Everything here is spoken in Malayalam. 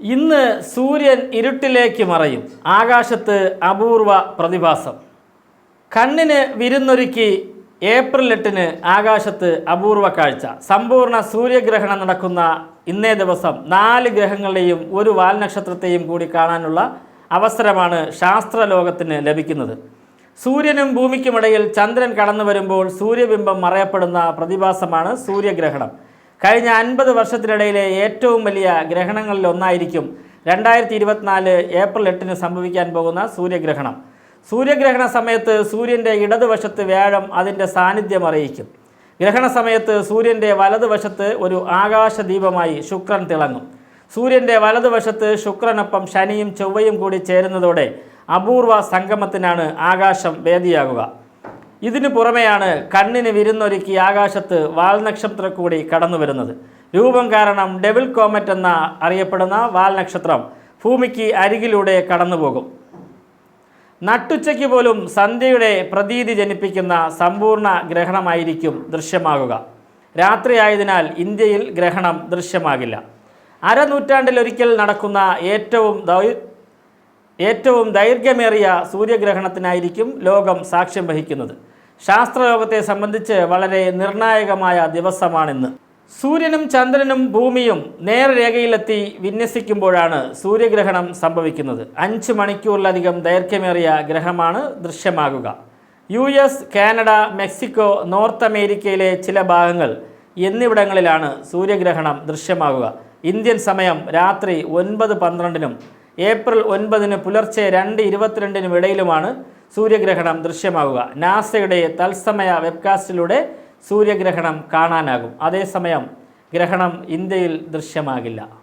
ഇന്ന് സൂര്യൻ ഇരുട്ടിലേക്ക് മറയും. ആകാശത്ത് അപൂർവ പ്രതിഭാസം. കണ്ണിന് വിരുന്നൊരുക്കി ഏപ്രിൽ എട്ടിന് ആകാശത്ത് അപൂർവ കാഴ്ച. സമ്പൂർണ സൂര്യഗ്രഹണം നടക്കുന്ന ഇന്നേ ദിവസം നാല് ഗ്രഹങ്ങളെയും ഒരു വാൽനക്ഷത്രത്തെയും കൂടി കാണാനുള്ള അവസരമാണ് ശാസ്ത്രലോകത്തിന് ലഭിക്കുന്നത്. സൂര്യനും ഭൂമിക്കുമിടയിൽ ചന്ദ്രൻ കടന്നു വരുമ്പോൾ സൂര്യബിംബം മറയപ്പെടുന്ന പ്രതിഭാസമാണ് സൂര്യഗ്രഹണം. കഴിഞ്ഞ അൻപത് വർഷത്തിനിടയിലെ ഏറ്റവും വലിയ ഗ്രഹണങ്ങളിൽ ഒന്നായിരിക്കും രണ്ടായിരത്തി ഇരുപത്തിനാല് ഏപ്രിൽ എട്ടിന് സംഭവിക്കാൻ പോകുന്ന സൂര്യഗ്രഹണം. സൂര്യഗ്രഹണ സമയത്ത് സൂര്യന്റെ ഇടതുവശത്ത് വ്യാഴം അതിന്റെ സാന്നിധ്യം അറിയിക്കും. ഗ്രഹണ സമയത്ത് സൂര്യന്റെ വലതുവശത്ത് ഒരു ആകാശദീപമായി ശുക്രൻ തിളങ്ങും. സൂര്യന്റെ വലതുവശത്ത് ശുക്രനൊപ്പം ശനിയും ചൊവ്വയും കൂടി ചേരുന്നതോടെ അപൂർവ സംഗമത്തിനാണ് ആകാശം വേദിയാകുക. ഇതിനു പുറമെയാണ് കണ്ണിന് വിരുന്നൊരുക്കി ആകാശത്ത് വാൽനക്ഷത്ര കൂടി കടന്നു വരുന്നത്. രൂപം കാരണം ഡെവിൾ കോമറ്റ് എന്ന അറിയപ്പെടുന്ന വാൽനക്ഷത്രം ഭൂമിക്ക് അരികിലൂടെ കടന്നുപോകും നട്ടുച്ചയ്ക്ക് പോലും സന്ധ്യയുടെ പ്രതീതി ജനിപ്പിക്കുന്ന സമ്പൂർണ ഗ്രഹണമായിരിക്കും ദൃശ്യമാകുക. രാത്രിയായതിനാൽ ഇന്ത്യയിൽ ഗ്രഹണം ദൃശ്യമാകില്ല. അരനൂറ്റാണ്ടിലൊരിക്കൽ നടക്കുന്ന ഏറ്റവും ഏറ്റവും ദൈർഘ്യമേറിയ സൂര്യഗ്രഹണത്തിനായിരിക്കും ലോകം സാക്ഷ്യം വഹിക്കുന്നത്. ശാസ്ത്രലോകത്തെ സംബന്ധിച്ച് വളരെ നിർണായകമായ ദിവസമാണിന്ന്. സൂര്യനും ചന്ദ്രനും ഭൂമിയും നേർരേഖയിലെത്തി വിന്യസിക്കുമ്പോഴാണ് സൂര്യഗ്രഹണം സംഭവിക്കുന്നത്. അഞ്ച് മണിക്കൂറിലധികം ദൈർഘ്യമേറിയ ഗ്രഹമാണ് ദൃശ്യമാകുക. U S Canada Mexico north അമേരിക്കയിലെ ചില ഭാഗങ്ങൾ എന്നിവിടങ്ങളിലാണ് സൂര്യഗ്രഹണം ദൃശ്യമാകുക. ഇന്ത്യൻ സമയം രാത്രി ഒൻപത് പന്ത്രണ്ടിനും ഏപ്രിൽ ഒൻപതിന് പുലർച്ചെ രണ്ട് ഇരുപത്തിരണ്ടിനും ഇടയിലുമാണ് സൂര്യഗ്രഹണം ദൃശ്യമാവുക. നാസയുടെ തത്സമയ വെബ്കാസ്റ്റിലൂടെ സൂര്യഗ്രഹണം കാണാനാകും. അതേസമയം ഗ്രഹണം ഇന്ത്യയിൽ ദൃശ്യമാകില്ല.